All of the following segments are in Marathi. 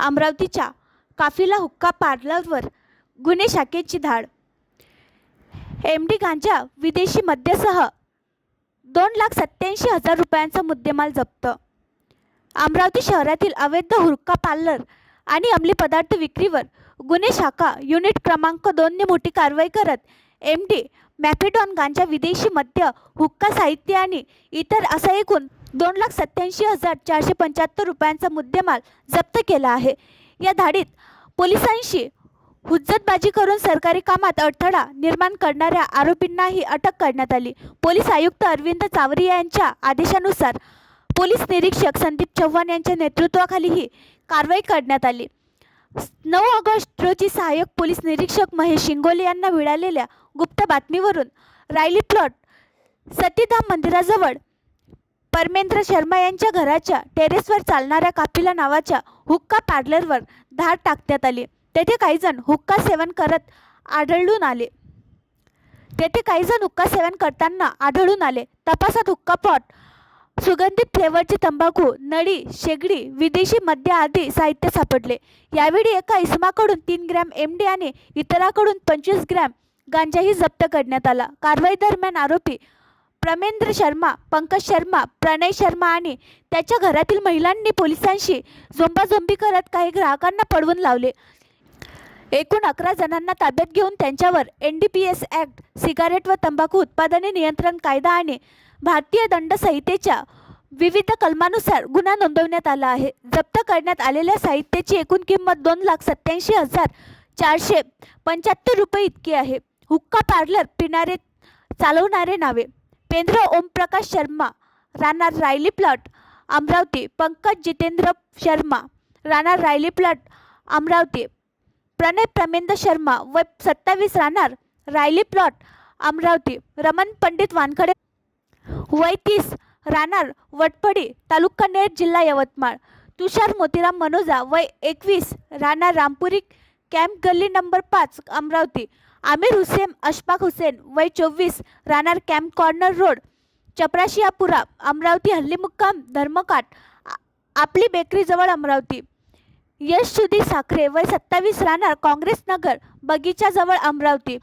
अमरावतीच्या काफिला हुक्का पार्लरवर गुन्हे शाखेची धाड. एम डी गांजा विदेशी मद्यासह दोन लाख सत्याऐंशी हजार रुपयांचा मुद्देमाल जप्त. अमरावती शहरातील अवैध हुक्का पार्लर आणि अंमली पदार्थ विक्रीवर गुन्हे शाखा युनिट क्रमांक दोनने मोठी कारवाई करत एम डी मॅफेडॉन गांजा विदेशी मद्य हुक्का साहित्य आणि इतर असा एकूण दोन लाख सत्याऐंशी हजार चारशे पंच्याहत्तर रुपयांचा मुद्देमाल जप्त केला आहे. या धाडीत पोलिसांशी हुज्जतबाजी करून सरकारी कामात अडथळा निर्माण करणाऱ्या आरोपींनाही अटक करण्यात आली. पोलीस आयुक्त अरविंद चावरिया यांच्या आदेशानुसार पोलीस निरीक्षक संदीप चव्हाण यांच्या नेतृत्वाखाली ही कारवाई करण्यात आली. नऊ ऑगस्ट रोजी सहाय्यक पोलीस निरीक्षक महेश शिंगोले यांना मिळालेल्या गुप्त बातमीवरून रायली प्लॉट सतीधाम मंदिराजवळ परमेंद्र शर्मा यांच्या घराच्या टेरेसवर चालणाऱ्या कापिला नावाच्या हुक्का पार्लरवर धाड टाकण्यात आली. तेथे काहीजण हुक्का सेवन करत आढळून आले. तेथे काहीजण हुक्का सेवन करताना आढळून आले. तपासात हुक्का पॉट सुगंधित फ्लेवरची तंबाखू नळी शेगडी विदेशी मद्य आदी साहित्य सापडले. यावेळी एका इसमाकडून तीन ग्रॅम एम डी आणि इतराकडून पंचवीस ग्रॅम गांजाही जप्त करण्यात आला. कारवाई दरम्यान आरोपी प्रमेंद्र शर्मा पंकज शर्मा प्रणय शर्मा आणि त्याच्या घरातील महिलांनी पोलिसांशी झोंबाझोंबी करत काही ग्राहकांना पळवून लावले. एकूण अकरा जणांना ताब्यात घेऊन त्यांच्यावर N D P S act cigarette व तंबाखू उत्पादने नियंत्रण कायदा आणि भारतीय दंड संहितेच्या विविध कलमानुसार गुन्हा नोंदवण्यात आला आहे. जप्त करण्यात आलेल्या साहित्याची एकूण किंमत दोन लाख सत्याऐंशी हजार चारशे पंच्याहत्तर रुपये इतकी आहे. हुक्का पार्लर पिणारे चालवणारे नावे. पेंद्र ओमप्रकाश शर्मा राहणार रायली प्लॉट अमरावती पंकज जितेंद्र शर्मा राहणार रायली प्लॉट अमरावती प्रणय प्रमेंद्र शर्मा वय सत्तावीस राहणार रायली प्लॉट अमरावती रमण पंडित वानखडे वय तीस राहणार वटपडी तालुका नेर जिल्हा यवतमाळ तुषार मोतीराम मनोजा वय एकवीस राहणार रामपुरी कॅम्प गल्ली नंबर पाच अमरावती आमिर हुसेन अशफाक हुसेन वय चोवीस राहणार camp corner road Chaprashipura Amravati हल्ली मुक्काम धर्मकाट आपली बेकरीजवळ अमरावती. यश सुधी साखरे वय सत्तावीस राहणार काँग्रेस नगर बगीचाजवळ अमरावती.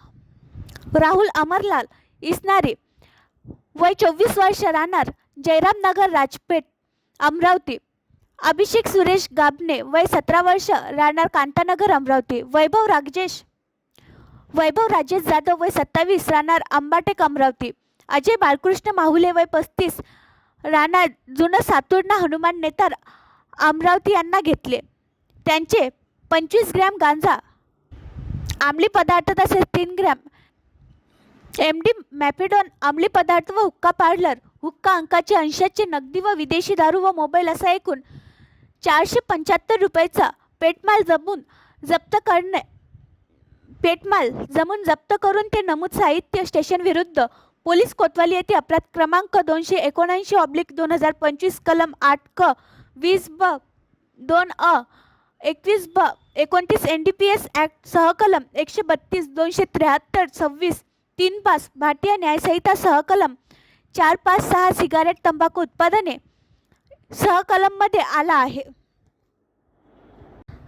राहुल अमरलाल इसनारे वय चोवीस वर्ष राहणार जयराम नगर राजपेठ अमरावती. अभिषेक सुरेश गाबने वय सतरा वर्ष राहणार कांतानगर अमरावती. वैभव राजेश वैभव राजेश जाधव वय सत्तावीस राहणार आंबाटेक अमरावती अजय बालकृष्ण माहुले वय पस्तीस राहणार जुनं सातुर्णा हनुमान नेतार अमरावती यांना घेतले. त्यांचे पंचवीस ग्रॅम गांजा आमली पदार्थ तसेच तीन ग्रॅम एम डी मॅपिडॉन अंमली पदार्थ व हुक्का पार्लर हुक्का अंकाचे अंशाचे नगदी व विदेशी दारू व मोबाईल असा एकूण चारशे पंच्याहत्तर रुपयाचा पेटमाल जमून जप्त करणे पेटमाल जमून जप्त करून ते नमूद साहित्य स्टेशन विरुद्ध पोलीस कोतवाली येथे अपराध क्रमांक दोनशे एकोणऐंशी ऑब्लिक दोन हजार पंचवीस कलम आठ क वीस ब दोन अ एकवीस ब एकोणतीस N D P S act सहकलम एकशे बत्तीस दोनशे त्र्याहत्तर सव्वीस तीन पाच भारतीय न्यायसंहिता सहकलम चार पाच सहा सिगारेट तंबाखू उत्पादने सहकलममध्ये आला आहे.